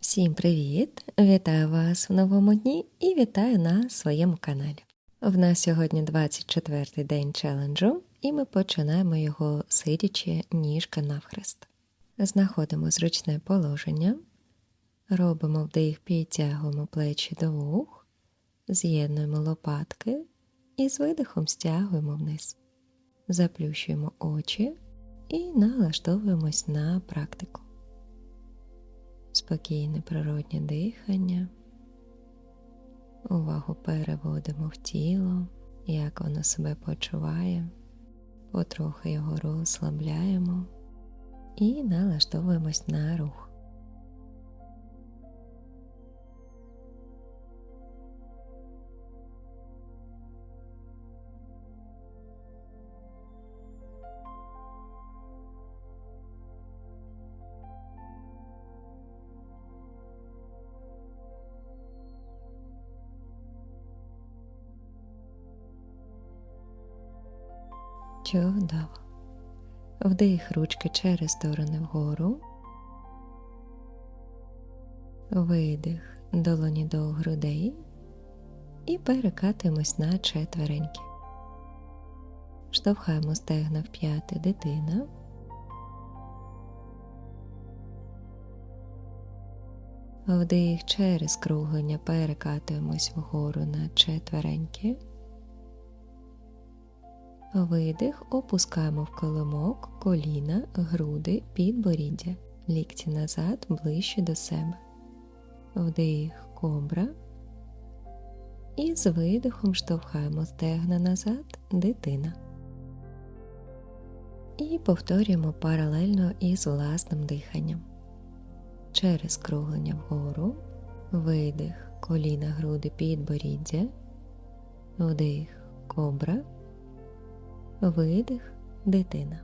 Всім привіт! Вітаю вас в новому дні і вітаю на своєму каналі. В нас сьогодні 24-й день челенджу, і ми починаємо його сидячи ніжка навхрест. Знаходимо зручне положення, робимо вдих, підтягуємо плечі до вух, з'єднуємо лопатки і з видихом стягуємо вниз. Заплющуємо очі і налаштовуємось на практику спокійне природнє дихання. Увагу переводимо в тіло, як воно себе почуває, потрохи його розслабляємо і налаштовуємось на рух. Чудово. Вдих ручки через сторони вгору. Видих долоні до грудей і перекатуємось на четвереньки. Штовхаємо стегна в п'яти дитина. Вдих через круглення перекатуємось вгору на четвереньки. Видих, опускаємо в коломок, коліна, груди, підборіддя, лікті назад, ближче до себе. Вдих, кобра. І з видихом штовхаємо стегна назад, дитина. І повторюємо паралельно із власним диханням. Через круглення вгору, видих, коліна, груди, підборіддя, вдих, кобра видих, дитина.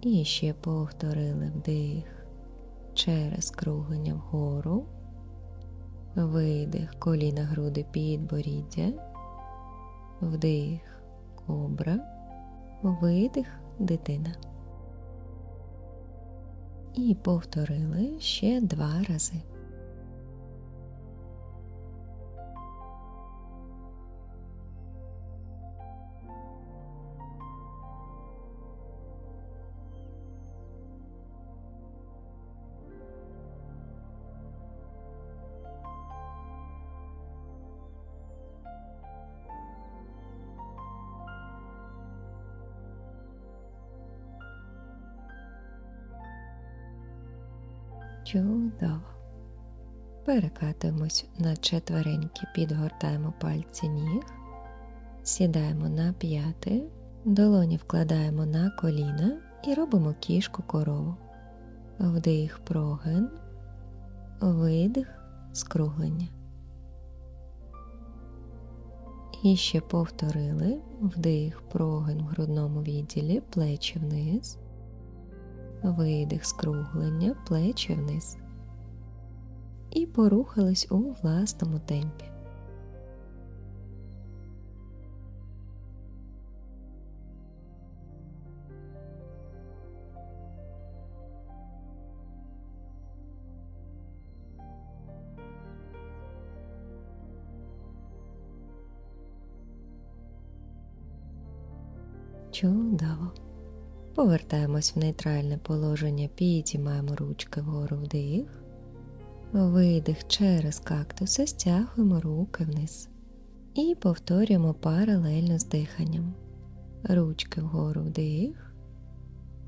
І ще повторили вдих через круглення вгору, видих, коліна, груди, підборіддя, вдих, кобра, видих, дитина. І повторили ще два рази. Чудово. Перекатуємось на четвереньки, підгортаємо пальці ніг, сідаємо на п'яти, долоні вкладаємо на коліна і робимо кішку корову. Вдих прогин, видих, скруглення. І ще повторили вдих прогин в грудному відділі, плечі вниз видих скруглення, плечі вниз. І порухались у власному темпі. Чудово. Повертаємось в нейтральне положення, підіймаємо ручки вгору вдих, видих через кактуси, стягуємо руки вниз. І повторюємо паралельно з диханням. Ручки вгору вдих,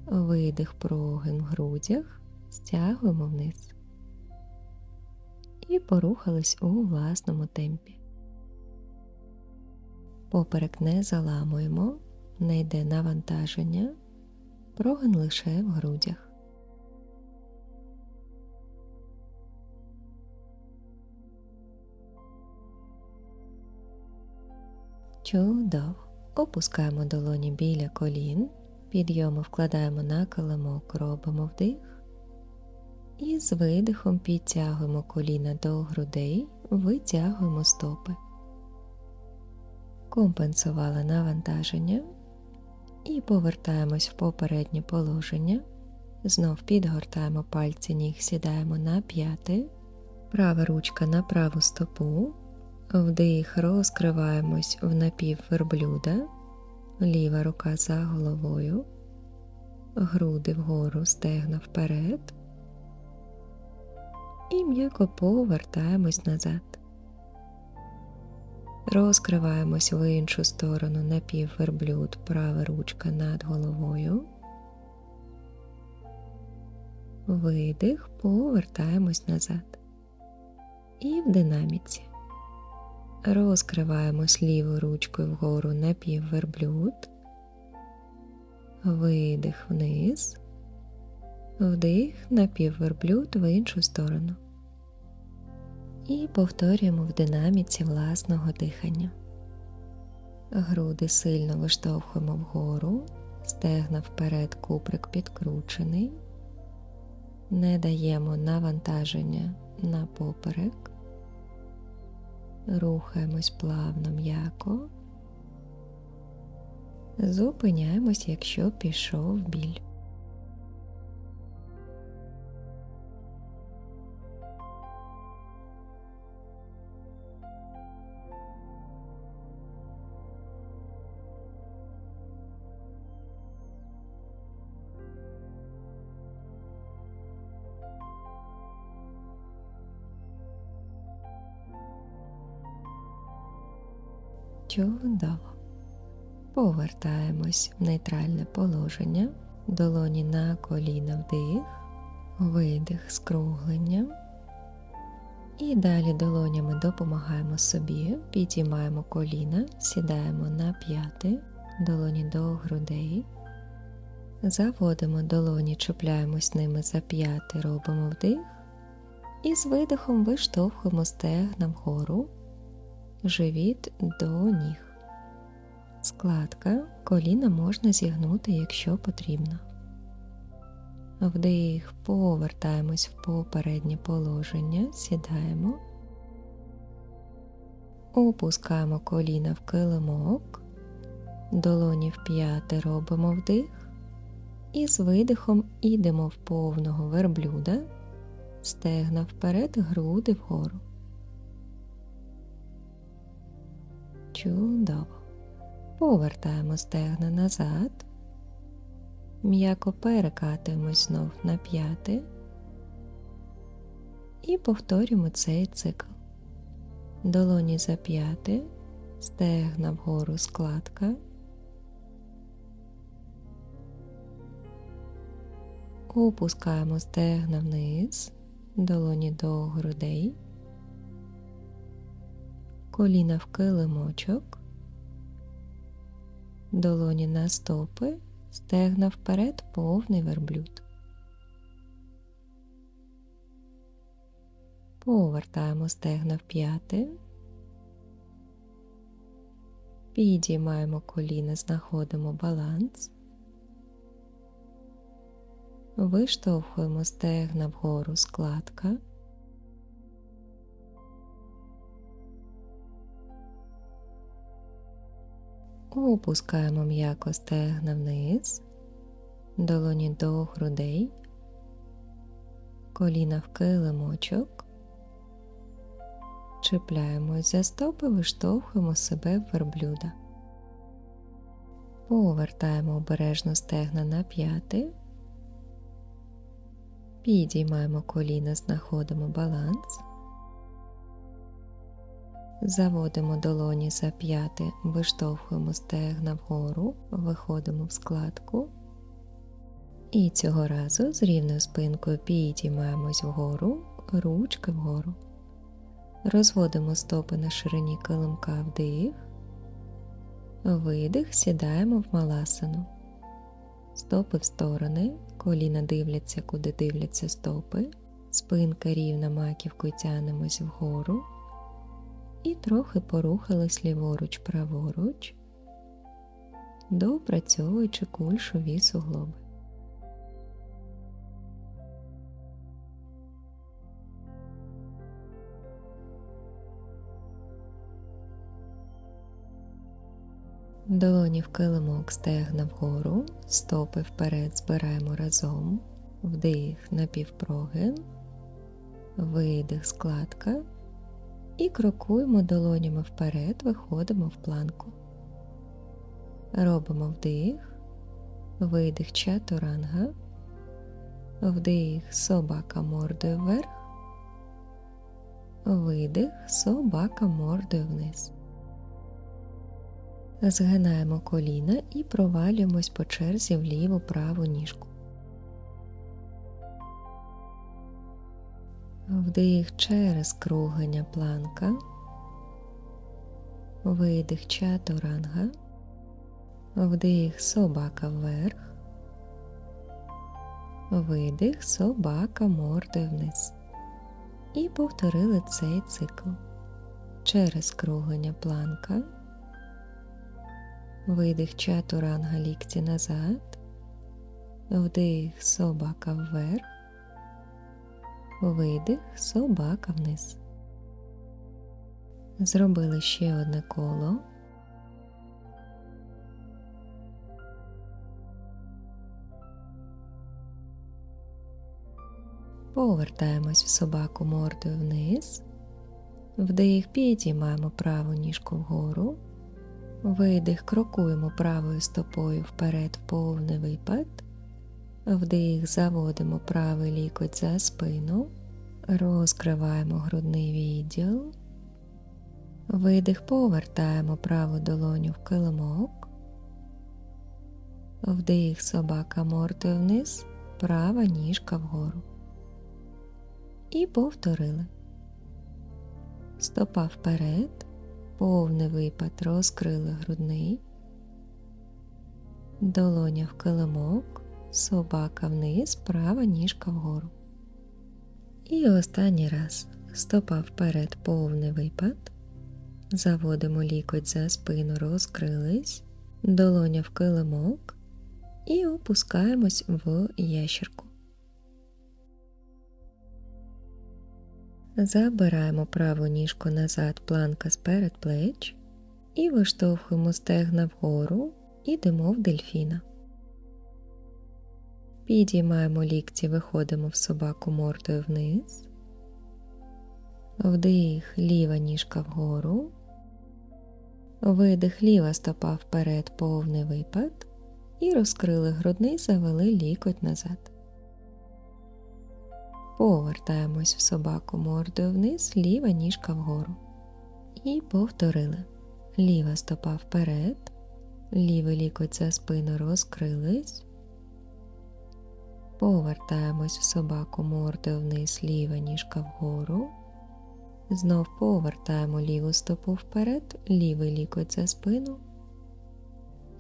видих прогин в грудях, стягуємо вниз. І порухались у власному темпі. Поперек не заламуємо, не йде навантаження прогин лише в грудях. Чудово. Опускаємо долоні біля колін, підйому вкладаємо на килимок, робимо вдих. І з видихом підтягуємо коліна до грудей, витягуємо стопи. Компенсували навантаження і повертаємось в попереднє положення, Знов підгортаємо пальці ніг, сідаємо на п'яти, права ручка на праву стопу, вдих, розкриваємось в напів верблюда, ліва рука за головою, груди вгору, стегна вперед. І м'яко повертаємось назад. Розкриваємось в іншу сторону напівверблюд, права ручка над головою. Видих, повертаємось назад. І в динаміці. Розкриваємось лівою ручкою вгору напівверблюд. Видих вниз. Вдих напівверблюд в іншу сторону. І повторюємо в динаміці власного дихання. Груди сильно виштовхуємо вгору, стегна вперед, куприк підкручений, не даємо навантаження на поперек, рухаємось плавно м'яко, зупиняємось, якщо пішов біль. Чудово. Повертаємось в нейтральне положення, долоні на коліна вдих, видих скруглення. І далі долонями допомагаємо собі, підіймаємо коліна, сідаємо на п'яти, долоні до грудей. Заводимо долоні, чіпляємось ними за п'яти, робимо вдих. І з видихом виштовхуємо стегна вгору живіт до ніг. Складка коліна можна зігнути, якщо потрібно. Вдих, повертаємось в попереднє положення, сідаємо, опускаємо коліна в килимок, долоні в п'яти робимо вдих і з видихом ідемо в повного верблюда, стегна вперед, груди вгору. Чудово. Повертаємо стегна назад, м'яко перекатуємось знов на п'яти і повторюємо цей цикл. Долоні за п'яти, стегна вгору складка. Опускаємо стегна вниз, долоні до грудей коліна в килимочок, долоні на стопи, стегна вперед, повний верблюд. Повертаємо стегна в п'яти, підіймаємо коліна, знаходимо баланс, виштовхуємо стегна вгору складка. Опускаємо м'яко стегна вниз, долоні до грудей, коліна в килимочок, чіпляємось за стопи, виштовхуємо себе в верблюда. Повертаємо обережно стегна на п'яти, підіймаємо коліна, знаходимо баланс. Заводимо долоні за п'яти, виштовхуємо стегна вгору, виходимо в складку. І цього разу з рівною спинкою підіймаємось вгору, ручки вгору. Розводимо стопи на ширині килимка вдих, видих, сідаємо в маласану. Стопи в сторони, коліна дивляться, куди дивляться стопи, спинка рівна маківкою тянемось вгору і трохи порухались ліворуч праворуч, допрацьовуючи кульшові суглоби. Долоні в килимок стегна вгору, стопи вперед збираємо разом, Вдих напівпрогин, видих складка. І крокуємо долонями вперед, виходимо в планку. Робимо вдих, видих чатуранга, вдих собака мордою вверх, видих собака мордою вниз. Згинаємо коліна і провалюємось по черзі в ліву праву ніжку. Вдих через кругання планка, видих чатуранга, вдих собака вверх, видих собака мордою вниз. І повторили цей цикл. Через кругання планка, видих чатуранга лікті назад, вдих собака вверх, видих собака вниз. Зробили ще одне коло. Повертаємось в собаку мордою вниз, вдих підіймаємо праву ніжку вгору, видих крокуємо правою стопою вперед в повний випад, вдих заводимо правий лікоть за спину, розкриваємо грудний відділ, видих повертаємо праву долоню в килимок, вдих собака мордою вниз, права ніжка вгору. І повторили. Стопа вперед, повний випад розкрили грудний, долоня в килимок, собака вниз, права ніжка вгору. І останній раз стопа вперед, повний випад, заводимо лікоть за спину, розкрились, долоня в килимок і опускаємось в ящерку. Забираємо праву ніжку назад, планка сперед плеч і виштовхуємо стегна вгору, ідемо в дельфіна. Підіймаємо лікті, виходимо в собаку мордою вниз, вдих, ліва ніжка вгору, видих, ліва стопа вперед, повний випад, і розкрили грудний, завели лікоть назад. Повертаємось в собаку мордою вниз, ліва ніжка вгору. І повторили. Ліва стопа вперед, лівий лікоть за спину розкрились. Повертаємось в собаку мордою вниз, ліва ніжка вгору. Знов повертаємо ліву стопу вперед, лівий лікоть за спину.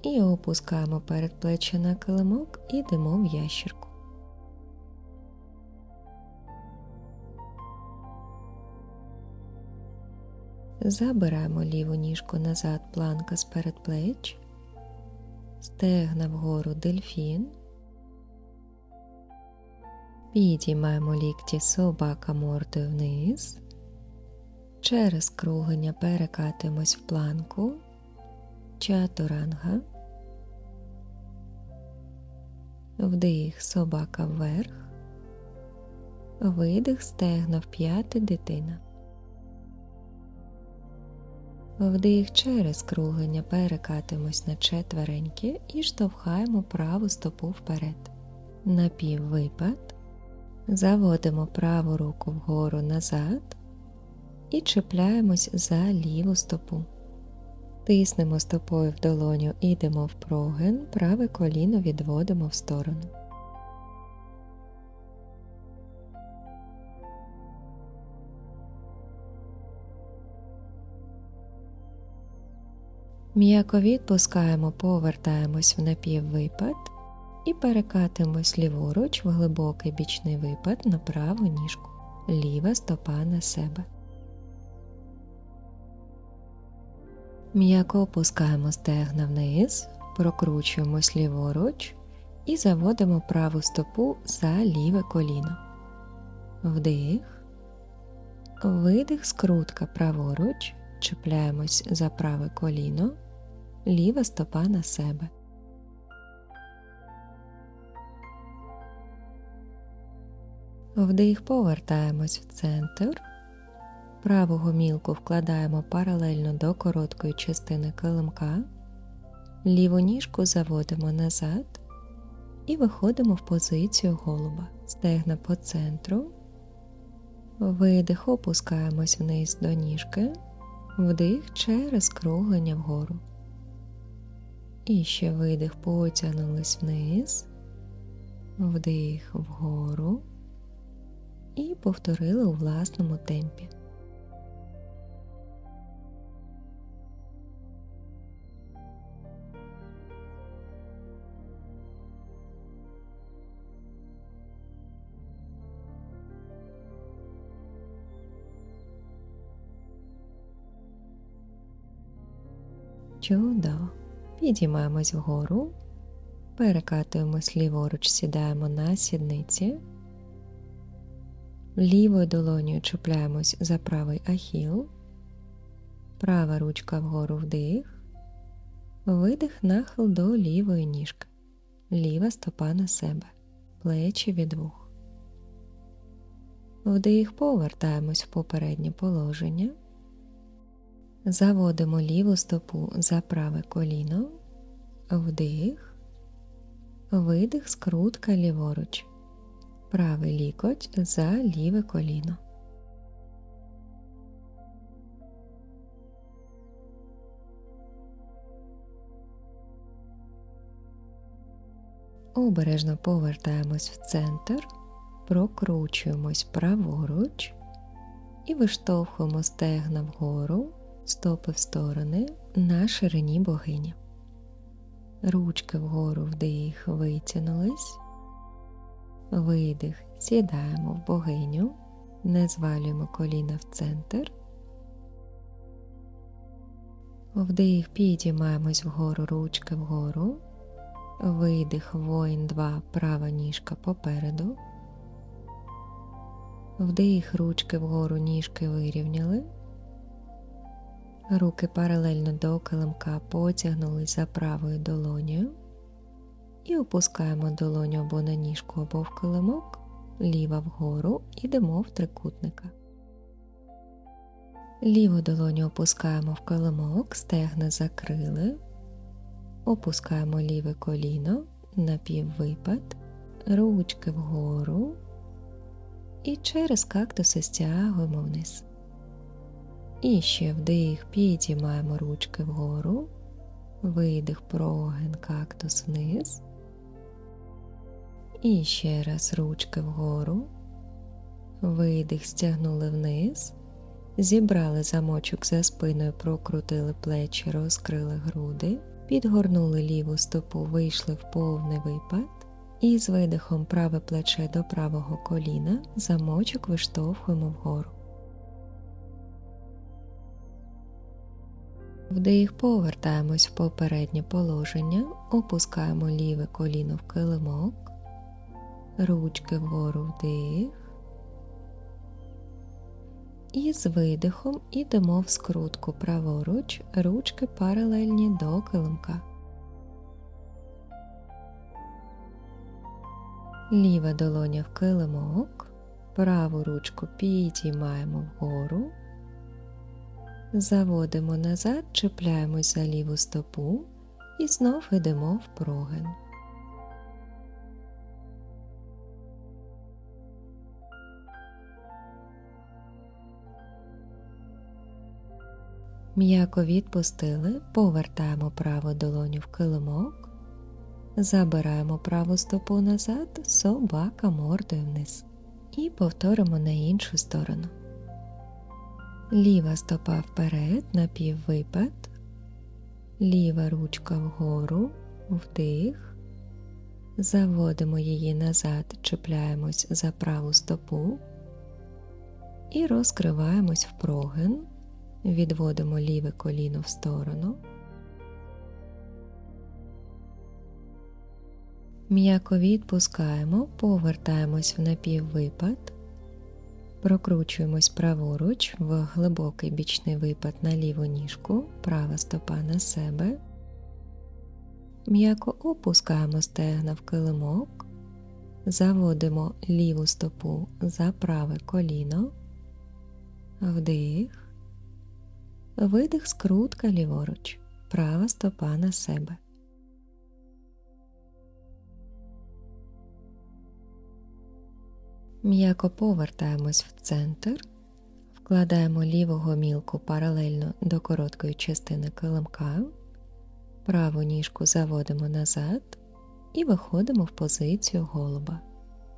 І опускаємо передплеччя на килимок і йдемо в ящірку. Забираємо ліву ніжку назад, планка з передплеч, стегна вгору дельфін, підіймаємо лікті собака мордою вниз, через кругення перекатуємось в планку, чатуранга, вдих собака вверх, видих стегна в п'яти дитина. Вдих через круглення перекатимось на четвереньки і штовхаємо праву стопу вперед. Напіввипад. Заводимо праву руку вгору назад і чіпляємось за ліву стопу. Тиснемо стопою в долоню, ідемо в прогин, праве коліно відводимо в сторону. М'яко відпускаємо, повертаємось в напіввипад і перекатимось ліворуч в глибокий бічний випад на праву ніжку, ліва стопа на себе. М'яко опускаємо стегна вниз, прокручуємось ліворуч і заводимо праву стопу за ліве коліно. Вдих, видих, скрутка праворуч, чіпляємось за праве коліно ліва стопа на себе. Вдих повертаємось в центр. Праву гомілку вкладаємо паралельно до короткої частини килимка, ліву ніжку заводимо назад і виходимо в позицію голуба. Стегна по центру. Видих, опускаємось вниз до ніжки, вдих через круглення вгору. І ще видих, потягнулись вниз, вдих вгору і повторили у власному темпі. Чудово. Підіймаємось вгору, перекатуємось ліворуч, сідаємо на сідниці, лівою долонею чіпляємось за правий ахіл, права ручка вгору вдих, видих нахил до лівої ніжки, ліва стопа на себе, плечі від вух. Вдих повертаємось в попереднє положення. Заводимо ліву стопу за праве коліно, вдих, видих, скрутка ліворуч, правий лікоть за ліве коліно. Обережно повертаємось в центр, прокручуємось праворуч і виштовхуємо стегна вгору стопи в сторони на ширині богині. Ручки вгору вдих, витягнулись, видих, сідаємо в богиню, не звалюємо коліна в центр. Вдих, підіймаємось вгору, ручки вгору, видих, воїн 2, права ніжка попереду. Вдих, ручки вгору, ніжки вирівняли. Руки паралельно до килимка потягнулись за правою долонею і опускаємо долоню або на ніжку, або в килимок, ліва вгору ідемо в трикутника. Ліву долоню опускаємо в килимок, стегна закрили, опускаємо ліве коліно, напіввипад, ручки вгору і через кактуси стягуємо вниз. І ще вдих, підіймаємо ручки вгору, видих, прогин, кактус вниз. І ще раз ручки вгору, видих, стягнули вниз, зібрали замочок за спиною, прокрутили плечі, розкрили груди, підгорнули ліву стопу, вийшли в повний випад. І з видихом праве плече до правого коліна замочок виштовхуємо вгору. Вдих, повертаємось в попереднє положення, опускаємо ліве коліно в килимок, ручки вгору вдих. І з видихом ідемо в скрутку праворуч, ручки паралельні до килимка. Ліва долоня в килимок, праву ручку підіймаємо вгору. Заводимо назад, чіпляємось за ліву стопу і знов йдемо в прогин. М'яко відпустили, повертаємо праву долоню в килимок, забираємо праву стопу назад, собака мордою вниз. І повторимо на іншу сторону. Ліва стопа вперед, напіввипад, ліва ручка вгору, вдих, заводимо її назад, чіпляємось за праву стопу. І розкриваємось в прогин, відводимо ліве коліно в сторону. М'яко відпускаємо, повертаємось в напіввипад. Прокручуємось праворуч в глибокий бічний випад на ліву ніжку, права стопа на себе. М'яко опускаємо стегна в килимок, Заводимо ліву стопу за праве коліно, вдих, видих скрутка ліворуч, права стопа на себе. М'яко повертаємось в центр, вкладаємо ліву гомілку паралельно до короткої частини килимка, праву ніжку заводимо назад і виходимо в позицію голуба,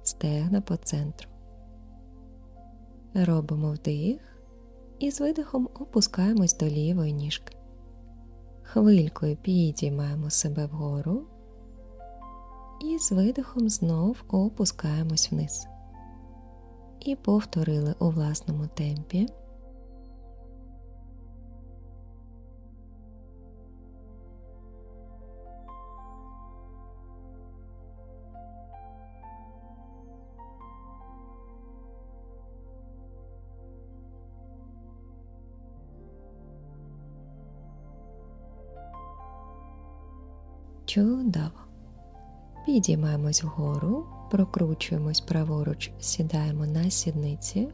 стегна по центру. Робимо вдих і з видихом опускаємось до лівої ніжки. Хвилькою підіймаємо себе вгору і з видихом знов опускаємось вниз. І повторили у власному темпі. Чудово. Підіймаємось вгору, прокручуємось праворуч, сідаємо на сідниці,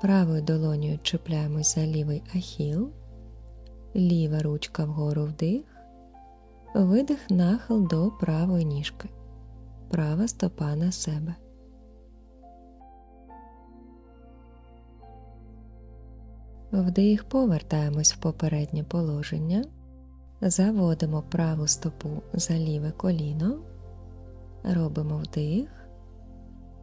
правою долонею чіпляємось за лівий ахіл, ліва ручка вгору вдих, видих нахил до правої ніжки, права стопа на себе. Вдих повертаємось в попереднє положення. Заводимо праву стопу за ліве коліно, робимо вдих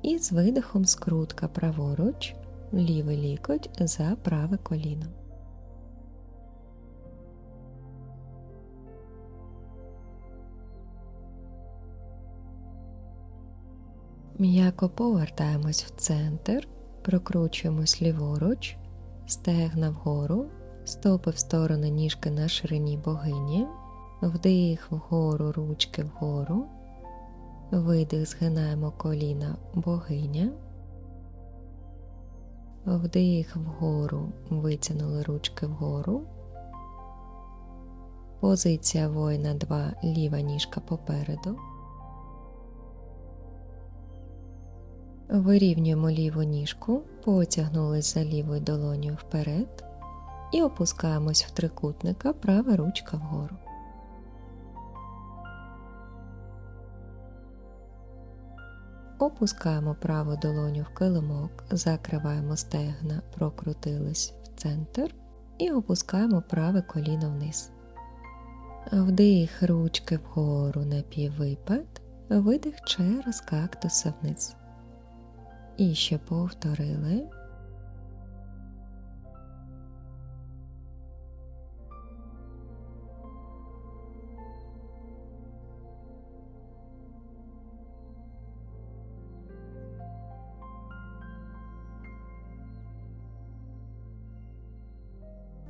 і з видихом скрутка праворуч, лівий лікоть за праве коліно. М'яко повертаємось в центр, прокручуємось ліворуч, стегна вгору стопи в сторони ніжки на ширині богині, вдих вгору, ручки вгору, видих, згинаємо коліна богиня, вдих вгору, витягнули ручки вгору, позиція воїна 2, ліва ніжка попереду. Вирівнюємо ліву ніжку, потягнулись за лівою долонію вперед і опускаємось в трикутника, права ручка вгору. Опускаємо праву долоню в килимок, закриваємо стегна, прокрутились в центр і опускаємо праве коліно вниз. Вдих ручки вгору на піввипад, видих через кактуса вниз. І ще повторили.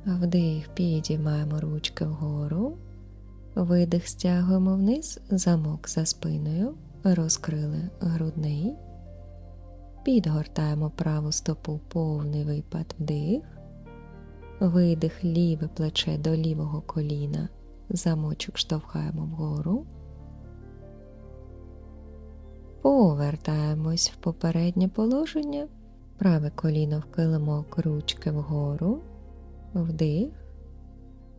Вдих, підіймаємо ручки вгору, видих, стягуємо вниз, замок за спиною, розкрили грудний, підгортаємо праву стопу повний випад вдих, видих ліве плече до лівого коліна, замочок штовхаємо вгору. Повертаємось в попереднє положення, праве коліно в ручки вгору вдих,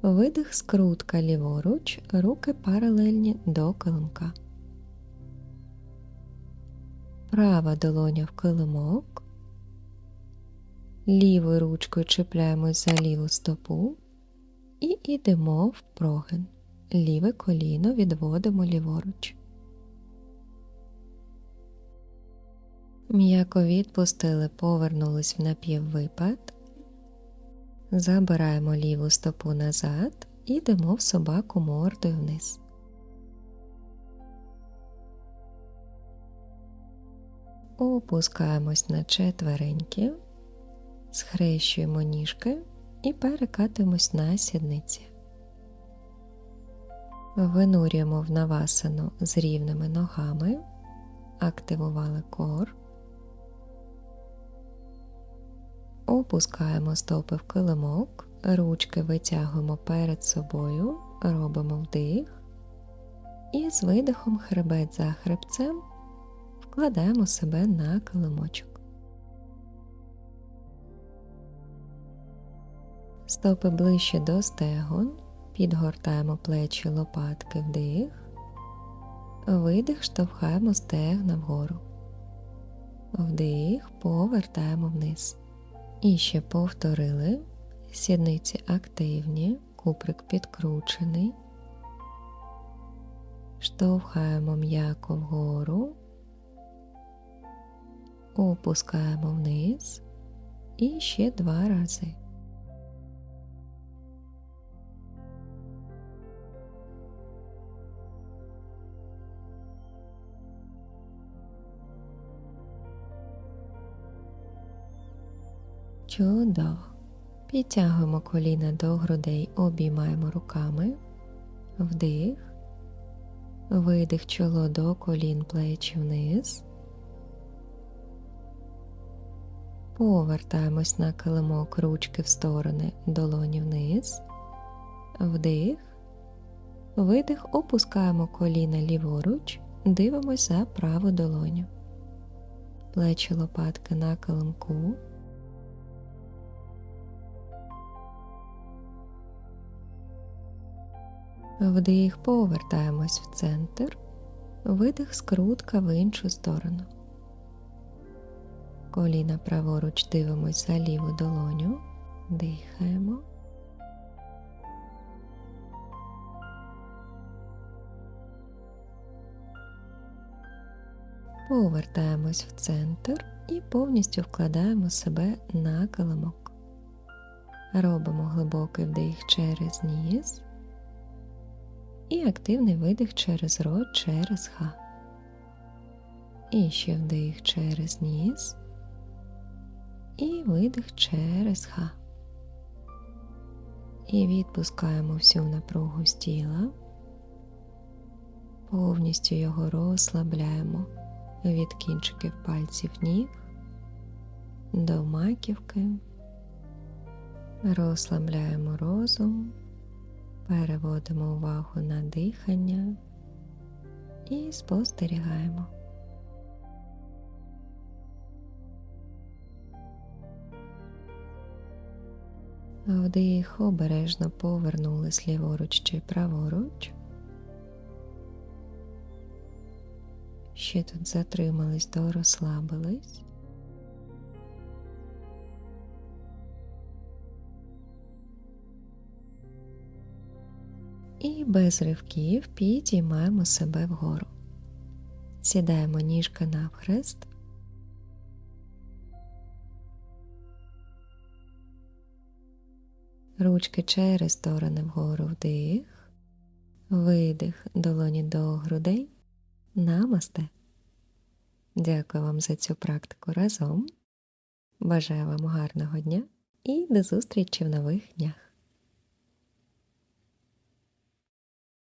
видих скрутка ліворуч, руки паралельні до килимка. Права долоня в килимок, лівою ручкою чіпляємось за ліву стопу і йдемо в прогин. Ліве коліно відводимо ліворуч. М'яко відпустили, повернулись в напіввипад. Забираємо ліву стопу назад і йдемо в собаку мордою вниз. Опускаємось на четвереньки, схрещуємо ніжки і перекатуємось на сідниці. Винурюємо в навасану з рівними ногами, активували кор. Опускаємо стопи в килимок, ручки витягуємо перед собою, робимо вдих і з видихом хребет за хребцем вкладаємо себе на килимочок. Стопи ближче до стегон, підгортаємо плечі лопатки вдих, видих, штовхаємо стегна вгору. Вдих, повертаємо вниз. І ще повторили. Сідниці активні, куприк підкручений. Штовхаємо м'яко вгору, опускаємо вниз і ще два рази. Чудово. Підтягуємо коліна до грудей, обіймаємо руками, вдих, видих чоло до колін плечі вниз. Повертаємось на килимок ручки в сторони, долоні вниз, вдих, видих, опускаємо коліна ліворуч, дивимося праву долоню. Плечі лопатки на килимку. Вдих, повертаємось в центр, видих скрутка в іншу сторону. Коліна праворуч дивимось за ліву долоню, дихаємо. Повертаємось в центр і повністю вкладаємо себе на килимок. Робимо глибокий вдих через ніс і активний видих через рот через ха. І ще вдих через ніс і видих через ха. І відпускаємо всю напругу з тіла, повністю його розслабляємо від кінчиків пальців ніг до маківки, розслабляємо розум. Переводимо увагу на дихання і спостерігаємо. Вдих обережно повернулись ліворуч чи праворуч. Ще тут затримались, то розслабились. І без ривків підіймаємо себе вгору. Сідаємо ніжка навхрест. Ручки через сторони вгору вдих, видих долоні до грудей. Намасте. Дякую вам за цю практику разом. Бажаю вам гарного дня і до зустрічі в нових днях.